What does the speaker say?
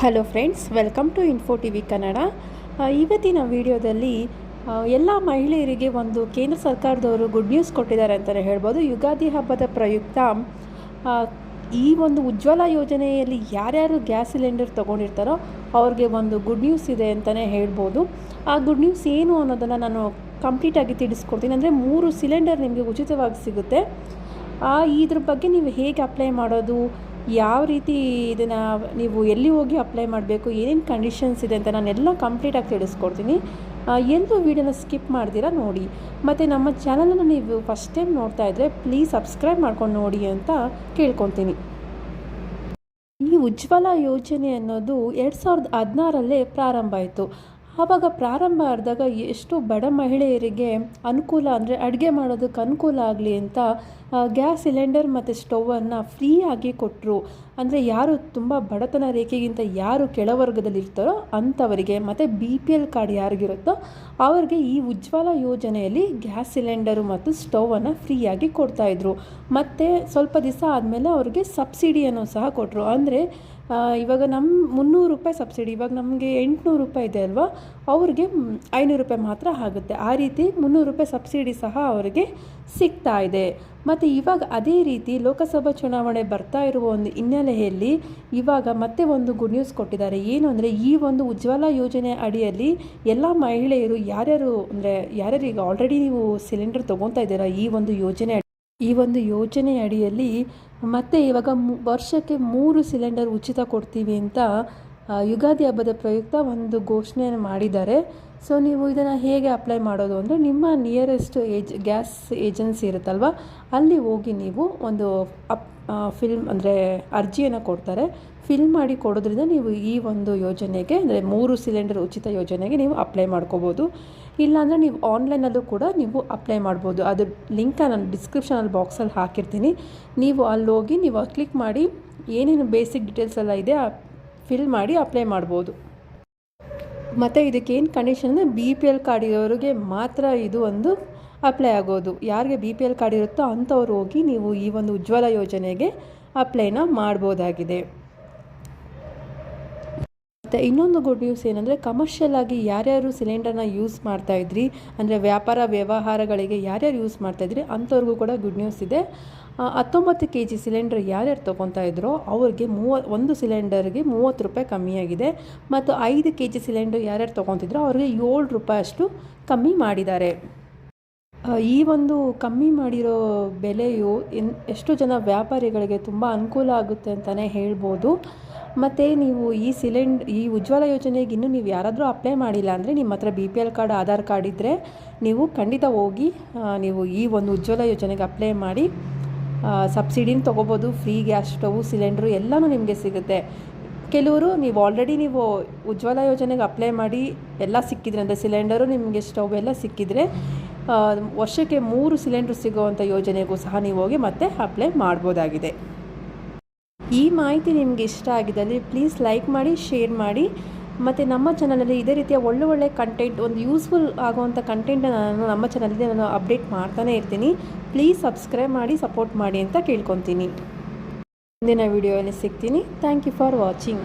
Hello friends welcome to info T V Kannada ಇವತ್ತಿನ ವಿಡಿಯೋದಲ್ಲಿ ಎಲ್ಲ ಮಹಿಳೆಯರಿಗೆ ಒಂದು ಕೇಂದ್ರ ಸರ್ಕಾರದವರು ಗುಡ್ ನ್ಯೂಸ್ ಕೊಟ್ಟಿದ್ದಾರೆ ಅಂತಲೇ ಹೇಳ್ಬೋದು. ಯುಗಾದಿ ಹಬ್ಬದ ಪ್ರಯುಕ್ತ ಈ ಒಂದು ಉಜ್ವಲ ಯೋಜನೆಯಲ್ಲಿ ಯಾರ್ಯಾರು ಗ್ಯಾಸ್ ಸಿಲಿಂಡರ್ ತೊಗೊಂಡಿರ್ತಾರೋ ಅವ್ರಿಗೆ ಒಂದು ಗುಡ್ ನ್ಯೂಸ್ ಇದೆ ಅಂತಲೇ ಹೇಳ್ಬೋದು. ಆ ಗುಡ್ ನ್ಯೂಸ್ ಏನು ಅನ್ನೋದನ್ನು ನಾನು ಕಂಪ್ಲೀಟಾಗಿ ತಿಳಿಸ್ಕೊಡ್ತೀನಿ. ಅಂದರೆ ಮೂರು ಸಿಲಿಂಡರ್ ನಿಮಗೆ ಉಚಿತವಾಗಿ ಸಿಗುತ್ತೆ. ಇದ್ರ ಬಗ್ಗೆ ನೀವು ಹೇಗೆ ಅಪ್ಲೈ ಮಾಡೋದು? ಯಾವ ರೀತಿ ಇದನ್ನು ನೀವು ಎಲ್ಲಿ ಹೋಗಿ ಅಪ್ಲೈ ಮಾಡಬೇಕು, ಏನೇನು ಕಂಡೀಷನ್ಸ್ ಇದೆ ಅಂತ ನಾನೆಲ್ಲ ಕಂಪ್ಲೀಟಾಗಿ ತಿಳಿಸ್ಕೊಡ್ತೀನಿ. ಎಂದು ವೀಡಿಯೋನ ಸ್ಕಿಪ್ ಮಾಡ್ದಿರ ನೋಡಿ. ಮತ್ತು ನಮ್ಮ ಚಾನಲನ್ನು ನೀವು ಫಸ್ಟ್ ಟೈಮ್ ನೋಡ್ತಾ ಇದ್ದರೆ ಪ್ಲೀಸ್ ಸಬ್ಸ್ಕ್ರೈಬ್ ಮಾಡ್ಕೊಂಡು ನೋಡಿ ಅಂತ ಕೇಳ್ಕೊತೀನಿ. ಈ ಉಜ್ವಲ ಯೋಜನೆ ಅನ್ನೋದು ಎರಡು ಸಾವಿರದ ಹದಿನಾರಲ್ಲೇ ಪ್ರಾರಂಭ ಆಯಿತು. ಆವಾಗ ಪ್ರಾರಂಭ ಆದಾಗ ಎಷ್ಟು ಬಡ ಮಹಿಳೆಯರಿಗೆ ಅನುಕೂಲ ಅಂದರೆ ಅಡುಗೆ ಮಾಡೋದಕ್ಕೆ ಅನುಕೂಲ ಆಗಲಿ ಅಂತ ಗ್ಯಾಸ್ ಸಿಲಿಂಡರ್ ಮತ್ತು ಸ್ಟೌವನ್ನು ಫ್ರೀಯಾಗಿ ಕೊಟ್ಟರು ಅಂದರೆ ಯಾರು ತುಂಬ ಬಡತನ ರೇಖೆಗಿಂತ ಯಾರು ಕೆಳವರ್ಗದಲ್ಲಿ ಇರ್ತಾರೋ ಅಂಥವರಿಗೆ ಮತ್ತು ಬಿ ಪಿ ಎಲ್ ಕಾರ್ಡ್ ಯಾರಿಗಿರುತ್ತೋ ಅವ್ರಿಗೆ ಈ ಉಜ್ವಲ ಯೋಜನೆಯಲ್ಲಿ ಗ್ಯಾಸ್ ಸಿಲಿಂಡರು ಮತ್ತು ಸ್ಟೌವನ್ನು ಫ್ರೀಯಾಗಿ ಕೊಡ್ತಾಯಿದ್ರು ಮತ್ತು ಸ್ವಲ್ಪ ದಿವಸ ಆದಮೇಲೆ ಅವ್ರಿಗೆ ಸಬ್ಸಿಡಿಯನ್ನು ಸಹ ಕೊಟ್ಟರು ಅಂದರೆ ಇವಾಗ ನಮ್ಮ ಮುನ್ನೂರು ರೂಪಾಯಿ ಸಬ್ಸಿಡಿ, ಇವಾಗ ನಮಗೆ ಎಂಟುನೂರು ರೂಪಾಯಿ ಇದೆ ಅಲ್ವಾ? ಅವ್ರಿಗೆ ಐನೂರು ರೂಪಾಯಿ ಮಾತ್ರ ಆಗುತ್ತೆ. ಆ ರೀತಿ ಮುನ್ನೂರು ರೂಪಾಯಿ ಸಬ್ಸಿಡಿ ಸಹ ಅವರಿಗೆ ಸಿಗ್ತಾ ಇದೆ. ಮತ್ತು ಇವಾಗ ಅದೇ ರೀತಿ ಲೋಕಸಭಾ ಚುನಾವಣೆ ಬರ್ತಾ ಇರುವ ಒಂದು ಹಿನ್ನೆಲೆಯಲ್ಲಿ ಇವಾಗ ಮತ್ತೆ ಒಂದು ಗುಡ್ ನ್ಯೂಸ್ ಕೊಟ್ಟಿದ್ದಾರೆ. ಏನು ಅಂದರೆ, ಈ ಒಂದು ಉಜ್ವಲ ಯೋಜನೆ ಅಡಿಯಲ್ಲಿ ಎಲ್ಲ ಮಹಿಳೆಯರು ಯಾರ್ಯಾರು ಅಂದರೆ, ಯಾರ್ಯಾರು ಈಗ ಆಲ್ರೆಡಿ ನೀವು ಸಿಲಿಂಡರ್ ತೊಗೊತಾ ಇದ್ದೀರಾ ಈ ಒಂದು ಯೋಜನೆ ಈ ಒಂದು ಯೋಜನೆ ಅಡಿಯಲ್ಲಿ ಮತ್ತೆ ಇವಾಗ ವರ್ಷಕ್ಕೆ ಮೂರು ಸಿಲಿಂಡರ್ ಉಚಿತ ಕೊಡ್ತೀವಿ ಅಂತ ಯುಗಾದಿ ಹಬ್ಬದ ಪ್ರಯುಕ್ತ ಒಂದು ಘೋಷಣೆಯನ್ನು ಮಾಡಿದ್ದಾರೆ. ಸೊ ನೀವು ಇದನ್ನು ಹೇಗೆ ಅಪ್ಲೈ ಮಾಡೋದು ಅಂದರೆ, ನಿಮ್ಮ ನಿಯರೆಸ್ಟ್ ಏಜ್ ಗ್ಯಾಸ್ ಏಜೆನ್ಸಿ ಇರುತ್ತಲ್ವ, ಅಲ್ಲಿ ಹೋಗಿ ನೀವು ಒಂದು ಅಪ್ ಫಿಲ್ಮ್ ಅಂದರೆ ಅರ್ಜಿಯನ್ನು ಕೊಡ್ತಾರೆ. ಫಿಲ್ ಮಾಡಿ ಕೊಡೋದ್ರಿಂದ ನೀವು ಈ ಒಂದು ಯೋಜನೆಗೆ ಅಂದರೆ ಮೂರು ಸಿಲಿಂಡರ್ ಉಚಿತ ಯೋಜನೆಗೆ ನೀವು ಅಪ್ಲೈ ಮಾಡ್ಕೋಬೋದು. ಇಲ್ಲಾಂದರೆ ನೀವು ಆನ್ಲೈನಲ್ಲೂ ಕೂಡ ನೀವು ಅಪ್ಲೈ ಮಾಡ್ಬೋದು. ಅದು ಲಿಂಕ ನಾನು ಡಿಸ್ಕ್ರಿಪ್ಷನಲ್ಲಿ ಬಾಕ್ಸಲ್ಲಿ ಹಾಕಿರ್ತೀನಿ. ನೀವು ಅಲ್ಲಿ ಹೋಗಿ ನೀವು ಕ್ಲಿಕ್ ಮಾಡಿ ಏನೇನು ಬೇಸಿಕ್ ಡೀಟೇಲ್ಸ್ ಎಲ್ಲ ಇದೆ ಫಿಲ್ ಮಾಡಿ ಅಪ್ಲೈ ಮಾಡ್ಬೋದು. ಮತ್ತು ಇದಕ್ಕೇನು ಕಂಡೀಷನ್ ಅಂದರೆ ಬಿ ಪಿ ಎಲ್ ಕಾರ್ಡ್ ಇರೋರಿಗೆ ಮಾತ್ರ ಇದು ಒಂದು ಅಪ್ಲೈ ಆಗೋದು. ಯಾರಿಗೆ ಬಿ ಪಿ ಎಲ್ ಕಾರ್ಡ್ ಇರುತ್ತೋ ಅಂಥವ್ರು ಹೋಗಿ ನೀವು ಈ ಒಂದು ಉಜ್ವಲ ಯೋಜನೆಗೆ ಅಪ್ಲೈನ ಮಾಡ್ಬೋದಾಗಿದೆ. ಮತ್ತು ಇನ್ನೊಂದು ಗುಡ್ ನ್ಯೂಸ್ ಏನಂದರೆ ಕಮರ್ಷಿಯಲ್ ಆಗಿ ಯಾರ್ಯಾರು ಸಿಲಿಂಡರ್ನ ಯೂಸ್ ಮಾಡ್ತಾಯಿದ್ರಿ ಅಂದರೆ ವ್ಯಾಪಾರ ವ್ಯವಹಾರಗಳಿಗೆ ಯಾರ್ಯಾರು ಯೂಸ್ ಮಾಡ್ತಾಯಿದ್ರಿ ಅಂಥವ್ರಿಗೂ ಕೂಡ ಗುಡ್ ನ್ಯೂಸ್ ಇದೆ. ಹತ್ತೊಂಬತ್ತು ಕೆ ಜಿ ಸಿಲಿಂಡರ್ ಯಾರ್ಯಾರು ತೊಗೊತಾ ಇದ್ರೋ ಅವ್ರಿಗೆ ಮೂವ, ಒಂದು ಸಿಲಿಂಡರ್ಗೆ ಮೂವತ್ತು ರೂಪಾಯಿ ಕಮ್ಮಿಯಾಗಿದೆ ಮತ್ತು ಐದು ಕೆ ಜಿ ಸಿಲಿಂಡರ್ ಯಾರ್ಯಾರು ತೊಗೊತಿದ್ರೋ ಅವ್ರಿಗೆ ಏಳು ರೂಪಾಯಿ ಅಷ್ಟು ಕಮ್ಮಿ ಮಾಡಿದ್ದಾರೆ. ಈ ಒಂದು ಕಮ್ಮಿ ಮಾಡಿರೋ ಬೆಲೆಯು ಎನ್, ಎಷ್ಟು ಜನ ವ್ಯಾಪಾರಿಗಳಿಗೆ ತುಂಬ ಅನುಕೂಲ ಆಗುತ್ತೆ ಅಂತಲೇ ಹೇಳ್ಬೋದು. ಮತ್ತು ನೀವು ಈ ಸಿಲಿಂಡ್, ಈ ಉಜ್ವಲ ಯೋಜನೆಗೆ ಇನ್ನೂ ನೀವು ಯಾರಾದರೂ ಅಪ್ಲೈ ಮಾಡಿಲ್ಲ ಅಂದರೆ ನಿಮ್ಮ ಹತ್ರ B P L card, Aadhaar card ಇದ್ದರೆ ನೀವು ಖಂಡಿತ ಹೋಗಿ ನೀವು ಈ ಒಂದು ಉಜ್ವಲ ಯೋಜನೆಗೆ ಅಪ್ಲೈ ಮಾಡಿ. ಸಬ್ಸಿಡಿನ ತೊಗೋಬೋದು, ಫ್ರೀ ಗ್ಯಾಸ್ ಸ್ಟವ್, ಸಿಲಿಂಡ್ರು ಎಲ್ಲನೂ ನಿಮಗೆ ಸಿಗುತ್ತೆ. ಕೆಲವರು ನೀವು ಆಲ್ರೆಡಿ ನೀವು ಉಜ್ವಲ ಯೋಜನೆಗೆ ಅಪ್ಲೈ ಮಾಡಿ ಎಲ್ಲ ಸಿಕ್ಕಿದ್ರೆ, ಅಂದರೆ ಸಿಲಿಂಡರು ನಿಮಗೆ ಸ್ಟೌವ್ ಎಲ್ಲ ಸಿಕ್ಕಿದರೆ ವರ್ಷಕ್ಕೆ ಮೂರು ಸಿಲಿಂಡ್ರ್ ಸಿಗೋವಂಥ ಯೋಜನೆಗೂ ಸಹ ನೀವು ಹೋಗಿ ಮತ್ತೆ ಅಪ್ಲೈ ಮಾಡ್ಬೋದಾಗಿದೆ. ಈ ಮಾಹಿತಿ ನಿಮಗೆ ಇಷ್ಟ ಆಗಿದ್ದಲ್ಲಿ ಪ್ಲೀಸ್ ಲೈಕ್ ಮಾಡಿ ಶೇರ್ ಮಾಡಿ. ಮತ್ತು ನಮ್ಮ ಚಾನಲಲ್ಲಿ ಇದೇ ರೀತಿಯ ಒಳ್ಳೆ ಒಳ್ಳೆ ಕಂಟೆಂಟ್ ಒಂದು ಯೂಸ್ಫುಲ್ ಆಗುವಂಥ ಕಂಟೆಂಟನ್ನು ನಾನು ನಮ್ಮ ಚಾನಲಲ್ಲಿ ನಾನು ಅಪ್ಡೇಟ್ ಮಾಡ್ತಾನೆ ಇರ್ತೀನಿ. ಪ್ಲೀಸ್ ಸಬ್ಸ್ಕ್ರೈಬ್ ಮಾಡಿ ಸಪೋರ್ಟ್ ಮಾಡಿ ಅಂತ ಕೇಳ್ಕೊತೀನಿ. ಮುಂದಿನ ವಿಡಿಯೋಯಲ್ಲಿ ಸಿಗ್ತೀನಿ. Thank you for watching